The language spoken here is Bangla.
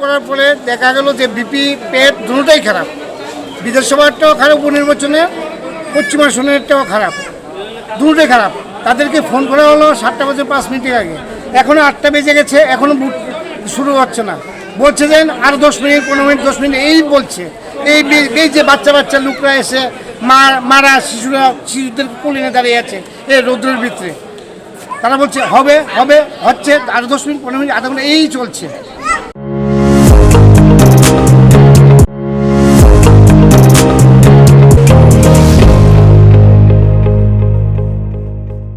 করার পরে দেখা গেল যে বিপি পেট দুটোটাই খারাপ। বিধানসভাটাও খারাপ, উপনির্বাচনে, পশ্চিম আসনেরটাও খারাপ দুটোটাই খারাপ। তাদেরকে ফোন করা হলো সাতটা বাজে পাঁচ মিনিটের আগে। এখনও আটটা বেজে গেছে এখনও বুট শুরু হচ্ছে না। বলছে যে আর দশ মিনিট, পনেরো মিনিট, দশ মিনিট, এই বলছে। এই বে- এই যে বাচ্চা বাচ্চা লোকরা এসে, মা, মারা শিশুরা, শিশুদের কলিনে দাঁড়িয়ে আছে এই রৌদ্রের ভিতরে। তারা বলছে, হবে হবে, হচ্ছে, আরও দশ মিনিট, পনেরো মিনিট, আধা ঘণ্টা, এই চলছে।